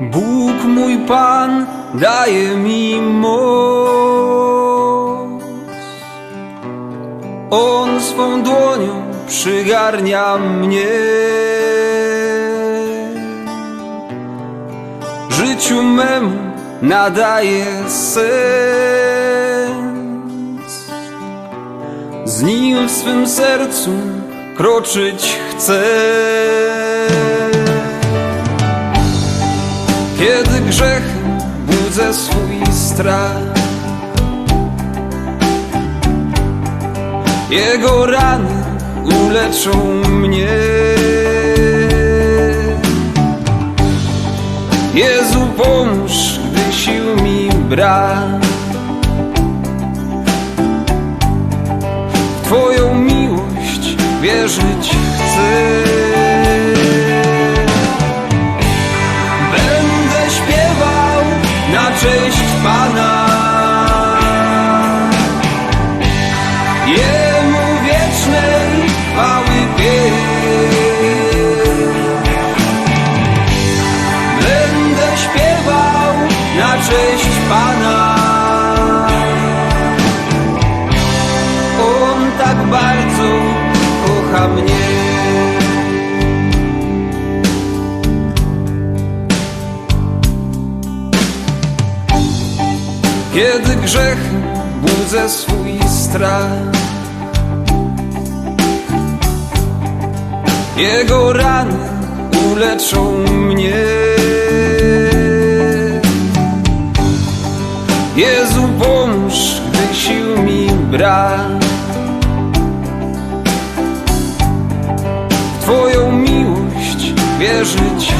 Bóg mój Pan daje mi moc. On swą dłonią przygarnia mnie. Życiu memu nadaje sens. Z nim w swym sercu kroczyć chcę. Swój strach. Jego rany uleczą mnie. Jezu pomóż, gdy sił mi brak. Twoją miłość wierzyć cześć Pana. On tak bardzo kocha mnie. Kiedy grzechem budzę swój strach Jego rany uleczą mnie Jezu pomóż, gdy sił mi brak. Twoją miłość wierzyć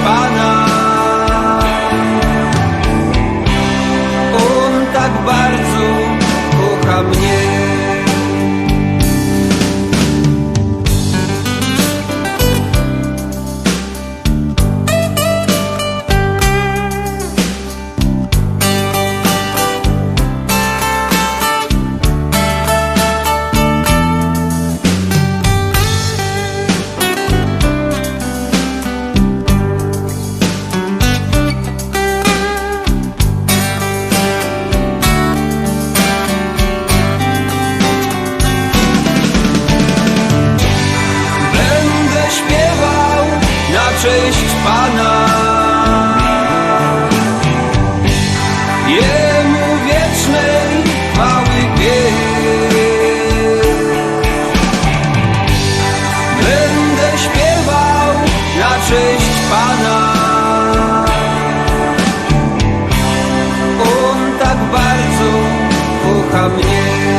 cześć Pana. Cześć Pana. Jemu wiecznej chwały pieśń. Będę śpiewał na cześć Pana. On tak bardzo kocha mnie.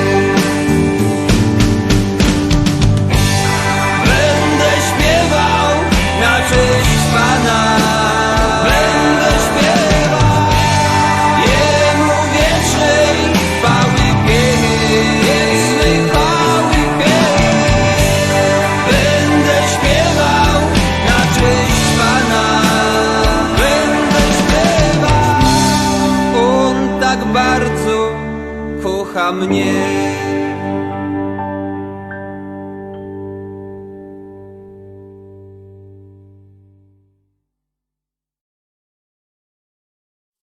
Mnie.